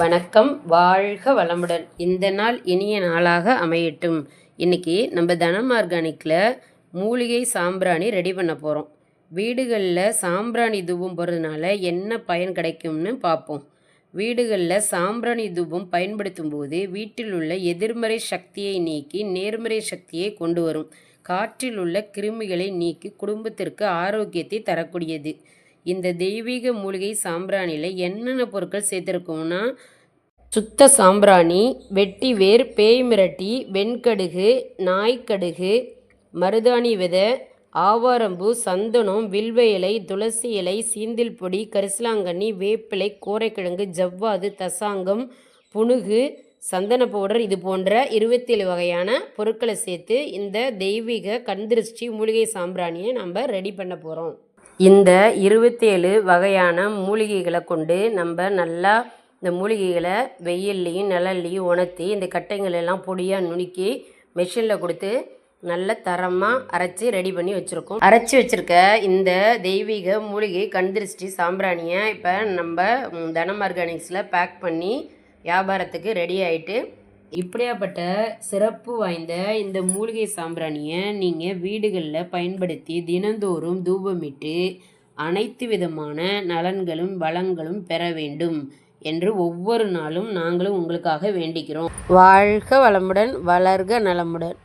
வணக்கம் வாழ்க வளமுடன். இந்த நாள் இனிய நாளாக அமையட்டும். இன்னைக்கு நம்ம தனம் ஆர்கானிக்கில் மூலிகை சாம்பிராணி ரெடி பண்ண போகிறோம் வீடுகளில் சாம்பிராணி தூபம் போடுறதுனால என்ன பயன் கிடைக்கும்னு பார்ப்போம் வீடுகளில் சாம்பிராணி தூபம் பயன்படுத்தும் போது வீட்டில் உள்ள எதிர்மறை சக்தியை நீக்கி நேர்மறை சக்தியை கொண்டு வரும். காற்றில் உள்ள கிருமிகளை நீக்கி குடும்பத்திற்கு ஆரோக்கியத்தை தரக்கூடியது. இந்த தெய்வீக மூலிகை சாம்பிராணியில் என்னென்ன பொருட்கள் சேர்த்துருக்கோம்னா சுத்த சாம்பிராணி வெட்டி வேர் பேய் மிரட்டி வெண்கடுகு நாய்க்கடுகு மருதாணி விதை ஆவாரம்பூ சந்தனம் வில்வ இலை துளசி இலை சீந்தில் பொடி கரிசலாங்கண்ணி வேப்பிலை கோரைக்கிழங்கு ஜவ்வாது தசாங்கம் புனுகு சந்தன பவுடர் இது போன்ற இருபத்தேழு வகையான பொருட்களை சேர்த்து இந்த தெய்வீக கண்திருஷ்டி மூலிகை சாம்பிராணியை நம்ம ரெடி பண்ண போகிறோம் இந்த இருபத்தேழு வகையான மூலிகைகளை கொண்டு நம்ம நல்லா இந்த மூலிகைகளை வெயில்லையும் நிழல்லையும் உணர்த்தி இந்த கட்டைங்களெல்லாம் பொடியாக நுணுக்கி மிஷினில் கொடுத்து நல்ல தரமாக அரைச்சி ரெடி பண்ணி வச்சுருக்கோம். அரைச்சி வச்சுருக்க இந்த தெய்வீக மூலிகை கண்திருஷ்டி சாம்பிராணியை இப்போ நம்ம தனம் ஆர்கானிக்ஸில் பேக் பண்ணி வியாபாரத்துக்கு ரெடி ஆகிட்டு இப்படியாப்பட்ட சிறப்பு வாய்ந்த இந்த மூலிகை சாம்பிராணியை நீங்கள் வீடுகளில் பயன்படுத்தி தினந்தோறும் தூபமிட்டு அனைத்து விதமான நலன்களும் வளங்களும் பெற வேண்டும் என்று ஒவ்வொரு நாளும் நாங்களும் உங்களுக்காக வேண்டிக்கிறோம். வாழ்க வளமுடன் வளர்க நலமுடன்.